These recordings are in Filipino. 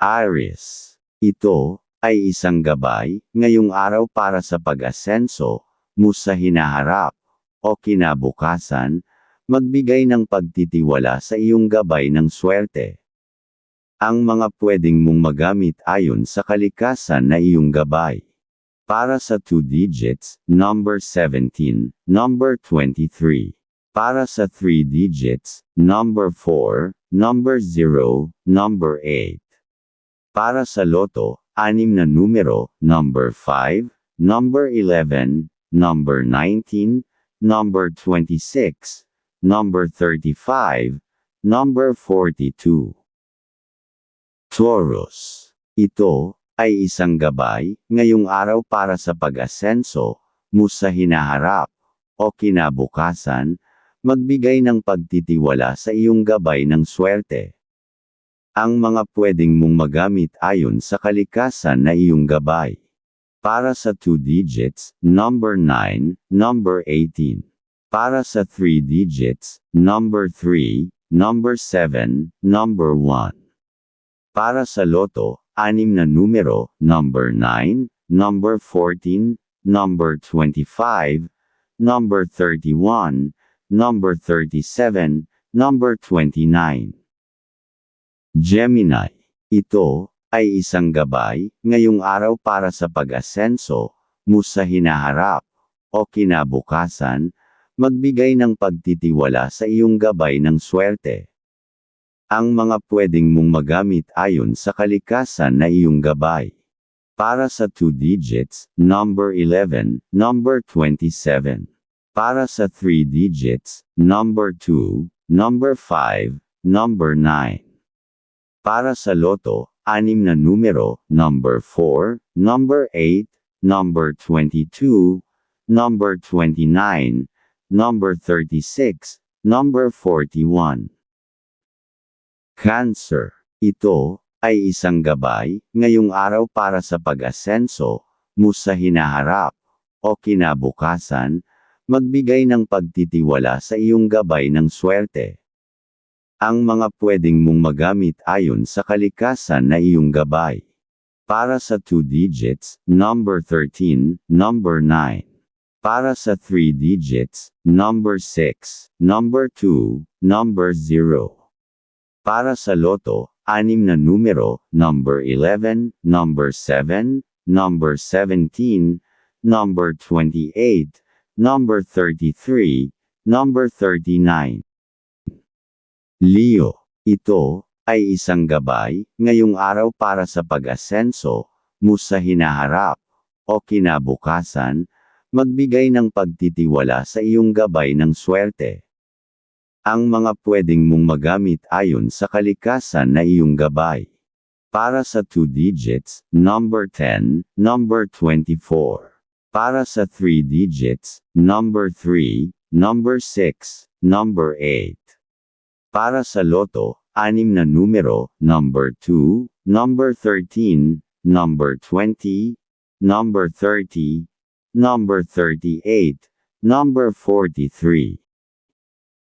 Aries. Ito ay isang gabay ngayong araw para sa pag-asenso mo sa hinaharap o kinabukasan, magbigay ng pagtitiwala sa iyong gabay ng swerte. Ang mga pwedeng mong magamit ayon sa kalikasan na iyong gabay. Para sa 2 digits, number 17, number 23. Para sa 3 digits, number 4, number 0, number 8. Para sa loto, anim na numero, number 5, number 11, number 19, number 26, number 35, number 42. Taurus. Ito ay isang gabay ngayong araw para sa pag-asenso mo sa hinaharap o kinabukasan, magbigay ng pagtitiwala sa iyong gabay ng swerte. Ang mga pwedeng mong magamit ayon sa kalikasan na iyong gabay. Para sa 2 digits, number 9, number 18. Para sa 3 digits, number 3, number 7, number 1. Para sa loto, anim na numero, number 9, number 14, number 25, number 31, number 37, number 29. Gemini. Ito ay isang gabay ngayong araw para sa pag-asenso mo sa hinaharap o kinabukasan, magbigay ng pagtitiwala sa iyong gabay ng swerte. Ang mga pwedeng mong magamit ayon sa kalikasan na iyong gabay. Para sa 2 digits, number 11, number 27. Para sa 3 digits, number 2, number 5, number 9. Para sa loto, anim na numero, number 4, number 8, number 22, number 29, number 36, number 41. Cancer. Ito ay isang gabay ngayong araw para sa pag-asenso mo sa hinaharap o kinabukasan, magbigay ng pagtitiwala sa iyong gabay ng swerte. Ang mga pwedeng mong magamit ayon sa kalikasan na iyong gabay. Para sa 2 digits, number 13, number 9. Para sa 3 digits, number 6, number 2, number 0. Para sa loto, anim na numero, number 11, number 7, number 17, number 28, number 33, number 39. Leo, ito ay isang gabay ngayong araw para sa pag-asenso mo sa hinaharap o kinabukasan, magbigay ng pagtitiwala sa iyong gabay ng swerte. Ang mga pwedeng mong magamit ayon sa kalikasan na iyong gabay. Para sa 2 digits, number 10, number 24. Para sa 3 digits, number 3, number 6, number 8. Para sa loto, anim na numero, number 2, number 13, number 20, number 30, number 38, number 43.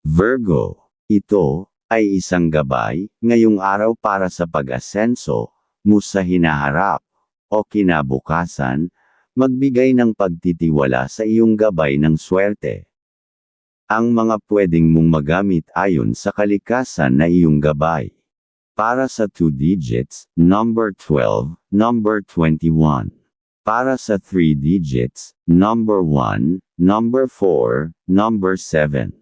Virgo, ito ay isang gabay ngayong araw para sa pag-asenso mo sa hinaharap o kinabukasan, magbigay ng pagtitiwala sa iyong gabay ng swerte. Ang mga pwedeng mong magamit ayon sa kalikasan na iyong gabay. Para sa 2 digits, number 12, number 21. Para sa 3 digits, number 1, number 4, number 7.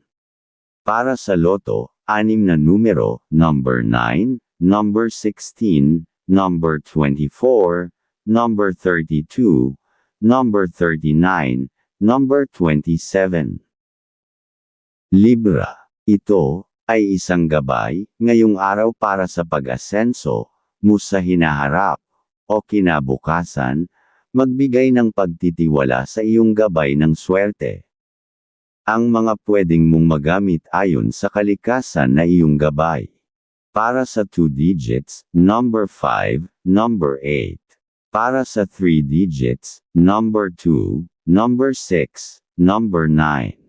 Para sa loto, anim na numero, number 9, number 16, number 24, number 32, number 39, number 27. Libra. Ito ay isang gabay ngayong araw para sa pag-asenso mo sa hinaharap o kinabukasan, magbigay ng pagtitiwala sa iyong gabay ng swerte. Ang mga pwedeng mong magamit ayon sa kalikasan na iyong gabay. Para sa 2 digits, number 5, number 8. Para sa 3 digits, number 2, number 6, number 9.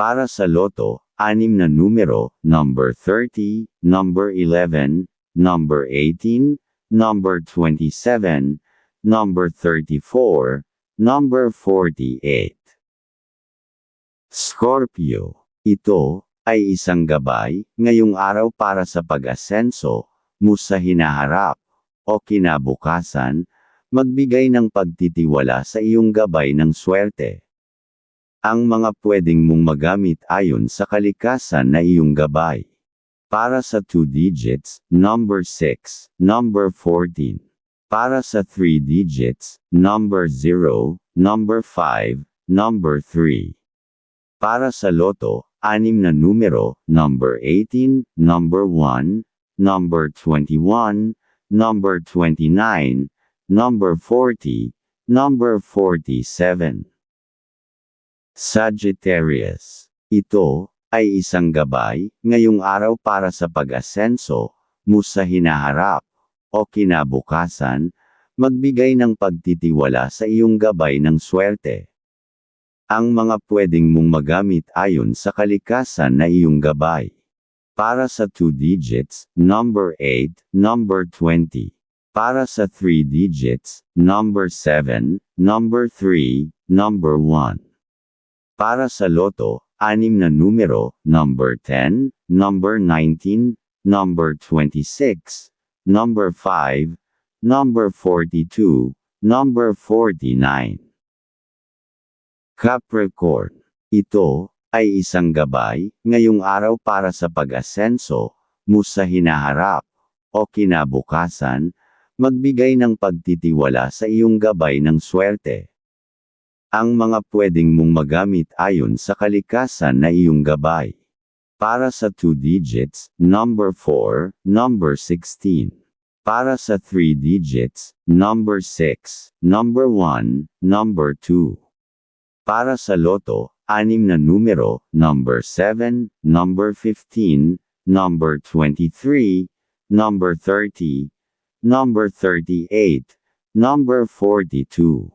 Para sa loto, anim na numero, number 30, number 11, number 18, number 27, number 34, number 48. Scorpio. Ito ay isang gabay ngayong araw para sa pag-asenso mo sa hinaharap o kinabukasan, magbigay ng pagtitiwala sa iyong gabay ng swerte. Ang mga pwedeng mong magamit ayon sa kalikasan na iyong gabay. Para sa 2 digits, number 6, number 14. Para sa 3 digits, number 0, number 5, number 3. Para sa loto, anim na numero, number 18, number 1, number 21, number 29, number 40, number 47. Sagittarius. Ito ay isang gabay ngayong araw para sa pag-asenso mo sa hinaharap o kinabukasan, magbigay ng pagtitiwala sa iyong gabay ng swerte. Ang mga pwedeng mong magamit ayon sa kalikasan na iyong gabay. Para sa 2 digits, number 8, number 20. Para sa 3 digits, number 7, number 3, number 1. Para sa loto, anim na numero, number 10, number 19, number 26, number 5, number 42, number 49. Capricorn. Ito, ay isang gabay, ngayong araw para sa pag-asenso, mo sa hinaharap, o kinabukasan, magbigay ng pagtitiwala sa iyong gabay ng swerte. Ang mga pwedeng mong magamit ayon sa kalikasan na iyong gabay. Para sa 2 digits, number 4, number 16. Para sa 3 digits, number 6, number 1, number 2. Para sa loto, anim na numero, number 7, number 15, number 23, number 30, number 38, number 42.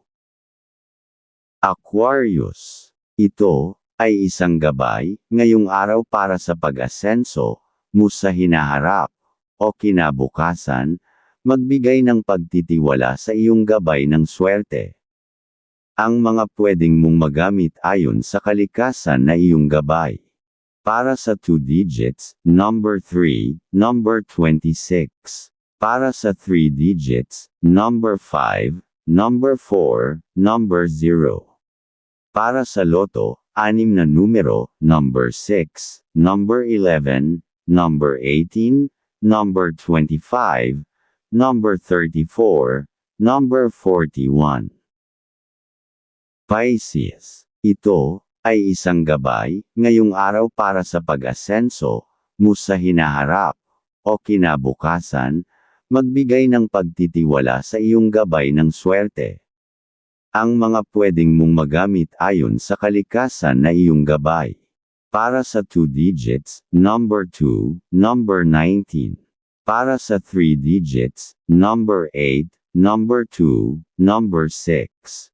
Aquarius. Ito, ay isang gabay, ngayong araw para sa pag-asenso, mo sa hinaharap, o kinabukasan, magbigay ng pagtitiwala sa iyong gabay ng swerte. Ang mga pwedeng mong magamit ayon sa kalikasan na iyong gabay. Para sa 2 digits, number 3, number 26. Para sa 3 digits, number 5, number 4, number 0. Para sa loto, anim na numero, number 6, number 11, number 18, number 25, number 34, number 41. Pisces. Ito, ay isang gabay, ngayong araw para sa pag-asenso, mo sa hinaharap, o kinabukasan, magbigay ng pagtitiwala sa iyong gabay ng swerte. Ang mga pwedeng mong magamit ayon sa kalikasan na iyong gabay. Para sa 2 digits, number 2, number 19. Para sa 3 digits, number 8, number 2, number 6.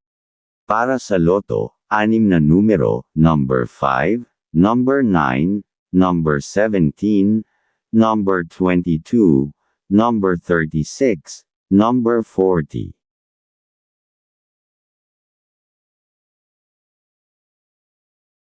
Para sa loto, anim na numero, number 5, number 9, number 17, number 22, number 36, number 40.